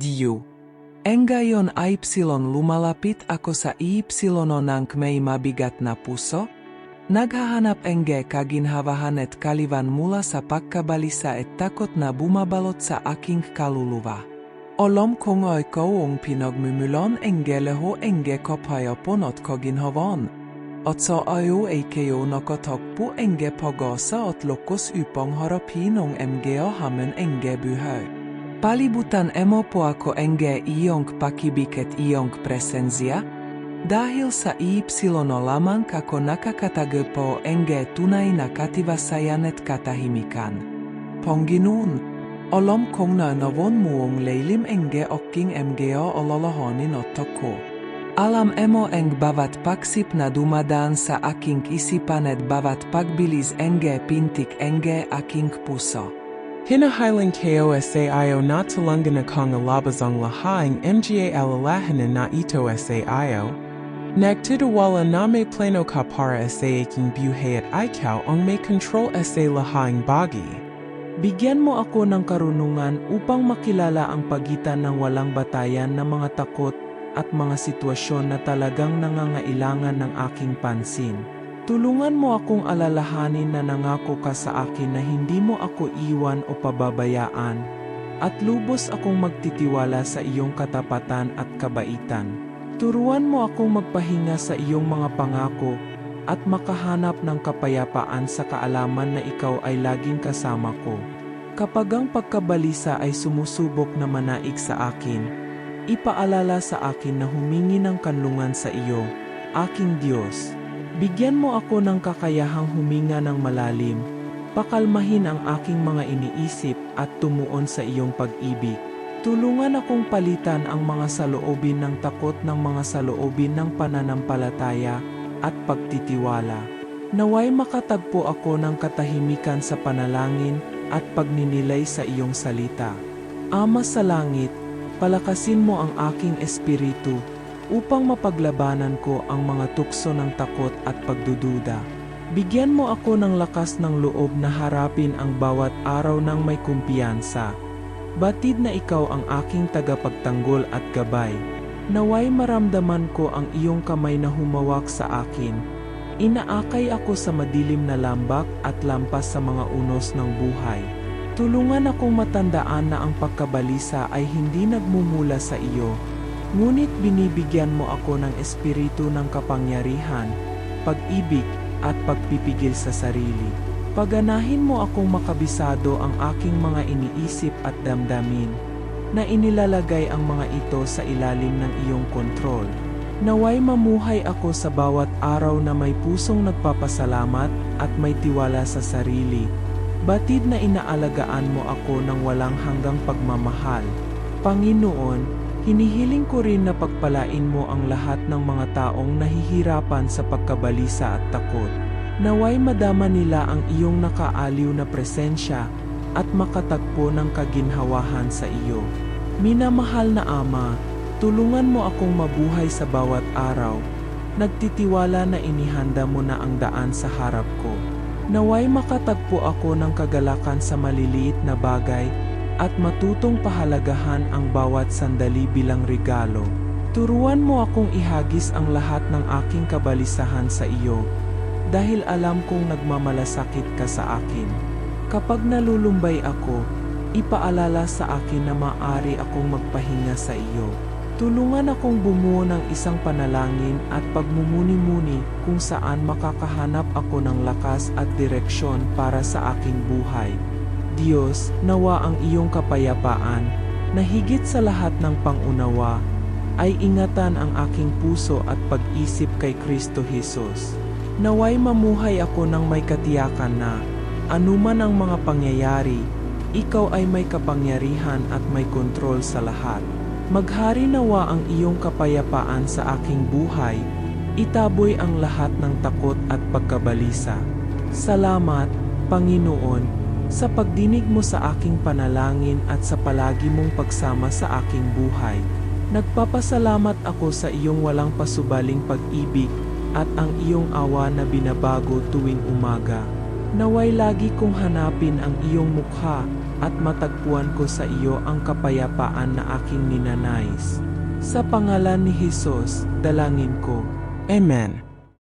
Dio. Engayon ay psilon lumalapit ako sa ipsilono ng may mabigat na puso? Naghahanap enge kaginhavahan et kalivan mula sa pagkabalisa et takot na bumabalot sa aking kaluluwa. Olom kong ay koong pinagmumulon enge leho enge kopayo ponot koginhavon. Otso ayo ay kayo nakotokpo enge pagosa at lokos upang harapinong mgeo hamen enge buhay. Palibutan emopoako NG iong pakibiket iong presenzia, dahil sa iypsilono laman kako nakakata gpo NG tunai nakativa sajanet katahimikan. Ponginun, olom kongna novon muong leilim NG okking MGO ololohonin ottoko. Alam emo eng bavat paksip na dumadan sa aking isipanet bavat pakbiliz NG pintik NG aking puso. Hinahiling KOSAIO na tulungan akong alabazang lahaing mga alalahanan na ito SAIO. Nagtitiwala na may plano ka para sa aking buhay at ikaw ang may control sa lahaing bagi. Bigyan mo ako ng karunungan upang makilala ang pagitan ng walang batayan ng mga takot at mga sitwasyon na talagang nangangailangan ng aking pansin. Tulungan mo akong alalahanin na nangako ka sa akin na hindi mo ako iwan o pababayaan at lubos akong magtitiwala sa iyong katapatan at kabaitan. Turuan mo akong magpahinga sa iyong mga pangako at makahanap ng kapayapaan sa kaalaman na ikaw ay laging kasama ko. Kapag ang pagkabalisa ay sumusubok na manaig sa akin, ipaalala sa akin na humingi ng kanlungan sa iyo, aking Diyos. Bigyan mo ako ng kakayahang huminga ng malalim, pakalmahin ang aking mga iniisip at tumuon sa iyong pag-ibig. Tulungan akong palitan ang mga saloobin ng takot ng mga saloobin ng pananampalataya at pagtitiwala. Naway makatagpo ako ng katahimikan sa panalangin at pagninilay sa iyong salita. Ama sa langit, palakasin mo ang aking espiritu upang mapaglabanan ko ang mga tukso ng takot at pagdududa. Bigyan mo ako ng lakas ng loob na harapin ang bawat araw ng may kumpiyansa. Batid na ikaw ang aking tagapagtanggol at gabay. Naway maramdaman ko ang iyong kamay na humawak sa akin. Inaakay ako sa madilim na lambak at lampas sa mga unos ng buhay. Tulungan akong matandaan na ang pagkabalisa ay hindi nagmumula sa iyo, Ngunit binibigyan mo ako ng espiritu ng kapangyarihan, pag-ibig at pagpipigil sa sarili. Paganahin mo akong makabisado ang aking mga iniisip at damdamin, na inilalagay ang mga ito sa ilalim ng iyong kontrol. Naway mamuhay ako sa bawat araw na may pusong nagpapasalamat at may tiwala sa sarili. Batid na inaalagaan mo ako ng walang hanggang pagmamahal. Panginoon, Hinihiling ko rin na pagpalain mo ang lahat ng mga taong nahihirapan sa pagkabalisa at takot. Naway madama nila ang iyong nakaaliw na presensya at makatagpo ng kaginhawahan sa iyo. Minamahal na Ama, tulungan mo akong mabuhay sa bawat araw. Nagtitiwala na inihanda mo na ang daan sa harap ko. Naway makatagpo ako ng kagalakan sa maliliit na bagay at matutong pahalagahan ang bawat sandali bilang regalo. Turuan mo akong ihagis ang lahat ng aking kabalisahan sa iyo, dahil alam kong nagmamalasakit ka sa akin. Kapag nalulumbay ako, ipaalala sa akin na maari akong magpahinga sa iyo. Tulungan akong bumuo ng isang panalangin at pagmumuni-muni kung saan makakahanap ako ng lakas at direksyon para sa aking buhay. Diyos, nawa ang iyong kapayapaan, na higit sa lahat ng pangunawa, ay ingatan ang aking puso at pag-isip kay Kristo Jesus. Naway mamuhay ako ng may katiyakan na, anuman ang mga pangyayari, ikaw ay may kapangyarihan at may kontrol sa lahat. Maghari nawa ang iyong kapayapaan sa aking buhay, itaboy ang lahat ng takot at pagkabalisa. Salamat, Panginoon, sa pagdinig mo sa aking panalangin at sa palagi mong pagsama sa aking buhay. Nagpapasalamat ako sa iyong walang pasubaling pag-ibig at ang iyong awa na binabago tuwing umaga. Naway lagi kong hanapin ang iyong mukha at matagpuan ko sa iyo ang kapayapaan na aking ninanais. Sa pangalan ni Jesus, dalangin ko. Amen.